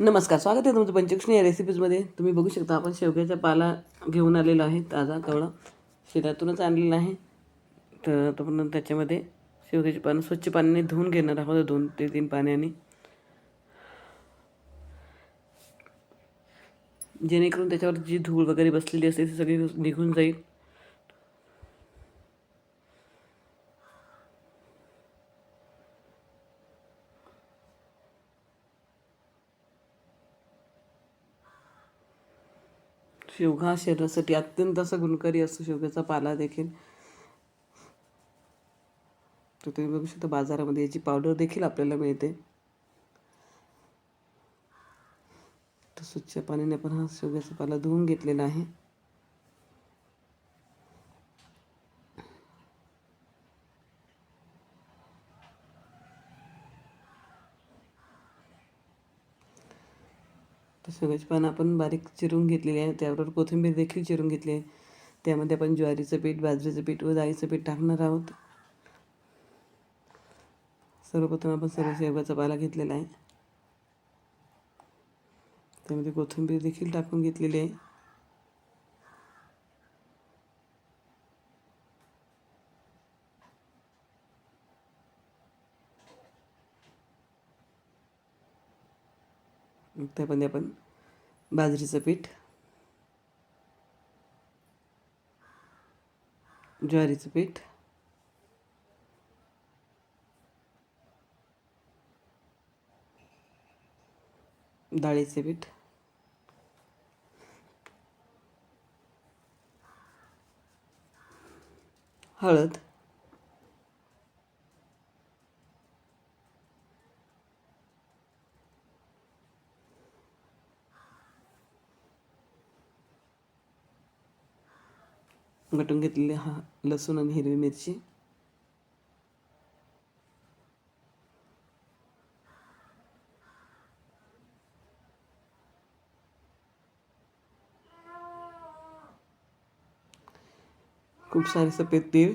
नमस्कार स्वागत आहे तुमचं पंचकृष्ण या रेसिपीजमध्ये तुम्ही बघू शकता आपण शेवग्याचा पाला घेऊन आलेलो आहे ताजा कवळा शेतातूनच आणलेला आहे. तर आपण त्याच्यामध्ये शेवग्याची पानं स्वच्छ पाण्याने धुवून घेणार आहोत दोन ते तीन पाण्याने. जेणेकरून त्याच्यावर जी धूळ वगैरे बसलेली असते ती सगळी निघून जाईल. शेवगा हा शरीरासाठी अत्यंत असा गुणकारी असतो शेवग्याचा पाला देखील. तर तुम्ही बघू शकता बाजारामध्ये याची पावडर देखील आपल्याला मिळते. तर स्वच्छ पाण्याने आपण हा शेवग्याचा पाला धुवून घेतलेला आहे. तर शेवग्याची पानं आपण बारीक चिरून घेतलेली आहे. त्याबरोबर कोथिंबीर देखील चिरून घेतली आहे. त्यामध्ये आपण ज्वारीचं पीठ बाजरीचं पीठ व डाळीचं पीठ टाकणार आहोत. सर्वप्रथम आपण सर्व शेवगाचा पाला घेतलेला आहे. त्यामध्ये कोथिंबीर देखील टाकून घेतलेली आहे. त्यामध्ये आपण बाजरीचं पीठ ज्वारीचं पीठ डाळीचे पीठ हळद वाटून घेतलेली हा लसूण आणि हिरवी मिरची. खूप सारे सफेद तीळ.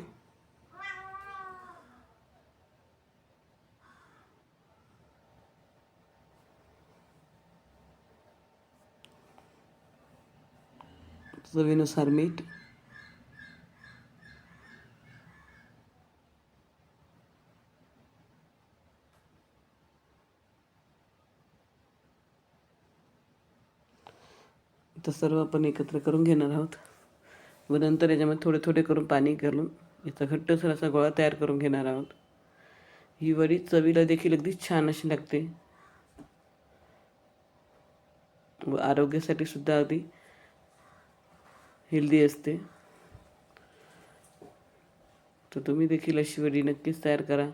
चवीनुसार मीठ. तर सर्व आपण एकत्र करून घेणार आहोत. व नंतर याच्यामध्ये थोडे थोडे करून पाणी घालून याचा घट्टसर असा गोळा तयार करून घेणार आहोत. ही वडी चवीला देखील अगदी छान अशी लागते. व आरोग्यासाठी सुद्धा अगदी हेल्दी असते. तर तुम्ही देखील अशी वडी नक्कीच तयार करा.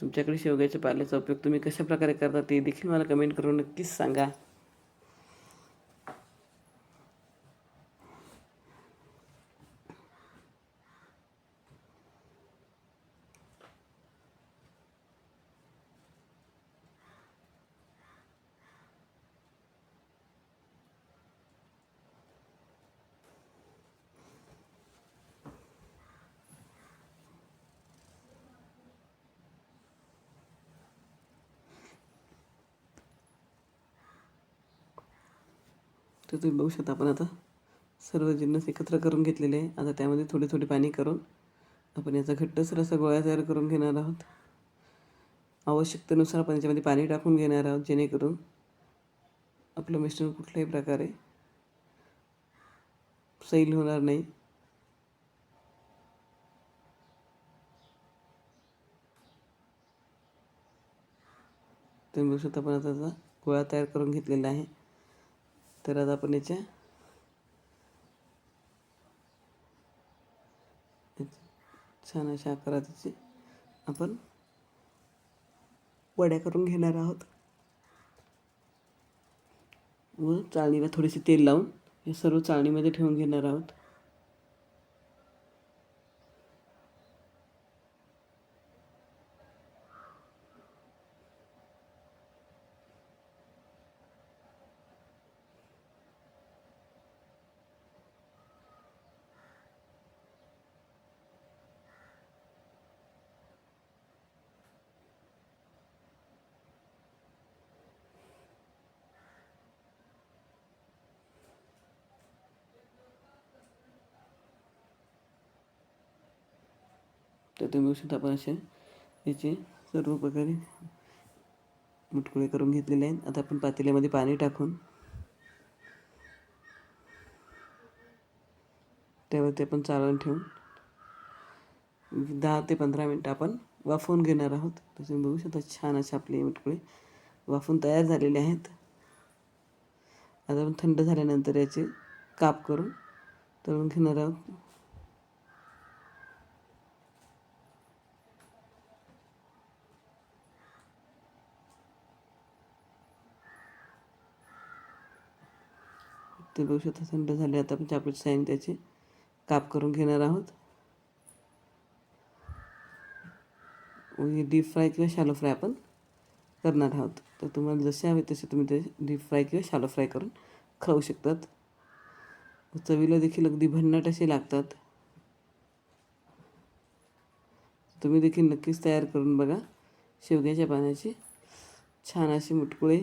तुमच्याकडे शेवग्याच्या पाल्याचा उपयोग तुम्ही कशा प्रकारे करता ते देखील मला कमेंट करून नक्कीच सांगा. तर तुम्ही बघू शकता आपण आता सर्व जिन्नस एकत्र करून घेतलेले आहे आता त्यामध्ये थोडे थोडे पाणी करून आपण याचा घट्टसर असा गोळा तयार करून घेणार आहोत. आवश्यकतेनुसार आपण याच्यामध्ये पाणी टाकून घेणार आहोत जेणेकरून आपलं मिश्रण कुठल्याही प्रकारे सैल होणार नाही. तुम्ही बघू शकता आपण आता गोळा तयार करून घेतलेला आहे. तर आता आपण याच्या छान अशा आकाराचे आपण वड्या करून घेणार आहोत. व चाळणीला थोडेसे तेल लावून हे सर्व चाळणीमध्ये ठेवून घेणार आहोत. तर तुम्ही बघू आपण असे याचे सर्व प्रकारे मुटकुळे करून घेतलेले आहेत. आता आपण पातेल्यामध्ये पाणी टाकून त्यावरती आपण चालवून ठेवून दहा ते पंधरा मिनटं आपण वाफवून घेणार आहोत. तर तुम्ही बघू शकता छान असे आपले मुटकुळे वाफून तयार झालेले आहेत. आता आपण थंड झाल्यानंतर याचे काप करून तळून घेणार आहोत. ते बघू शकता थंड झाले. आता आपण चापट साईन त्याचे काप करून घेणार आहोत. डीप फ्राय किंवा शालो फ्राय आपण करणार आहोत. तर तुम्हाला जसे हवे तसे तुम्ही ते डीप फ्राय किंवा शालो फ्राय करून खाऊ शकतात. चवीला देखील अगदी भन्नाट असे लागतात. तुम्ही देखील नक्कीच तयार करून बघा. शेवग्याच्या पाण्याचे छान असे मुटकुळे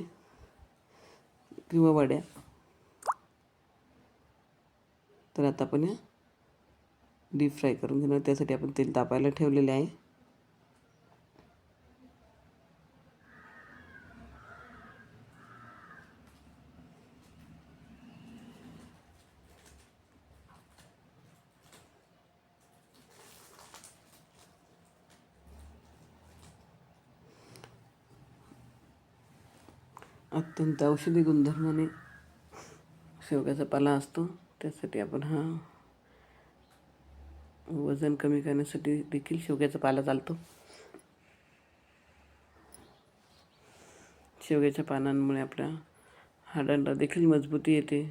किंवा वड्या. तर आता आपण या डीप फ्राय करून घेणार. त्यासाठी आपण तेल तापायला ठेवलेले आहे. अत्यंत औषधी गुणधर्माने शेवग्याचा पाला असतो. त्यासाठी आपण हा वजन कमी करण्यासाठी देखील शेवग्याचा पाला चालतो. शेवग्याच्या पानांमुळे आपल्या हाडांना देखील मजबूती येते.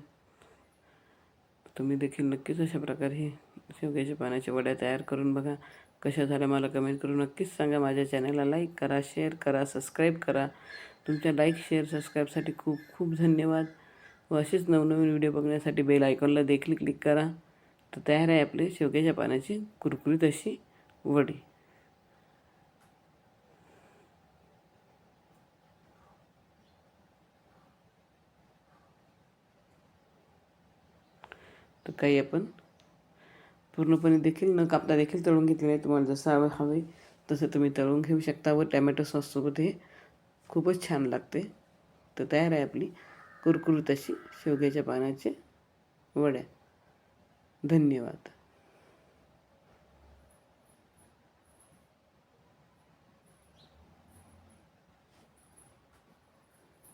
तुम्ही देखील नक्कीच अशा प्रकारे शेवग्याच्या पानाच्या वड्या तयार करून बघा. कशा झाल्या मला कमेंट करून नक्कीच सांगा. माझ्या चॅनलला लाईक करा शेअर करा सबस्क्राईब करा. तुमच्या लाईक शेअर सबस्क्राईबसाठी खूप खूप धन्यवाद. व असेच नवनवीन व्हिडिओ बघण्यासाठी बेल आयकॉनला देखील क्लिक करा. तर तयार आहे आपली शेवग्याच्या पानाची कुरकुरीत अशी वडी. तर काही आपण पूर्णपणे देखील न कापता देखील तळून घेतलेले आहे तुम्हाला जसं हवं हवे तसं तुम्ही तळून घेऊ शकता व टॅमॅटो सॉससोबत हे खूपच छान लागते. तर तयार आहे आपली कुरकुरीत अशी शेवग्याच्या पानाचे वड्या. धन्यवाद.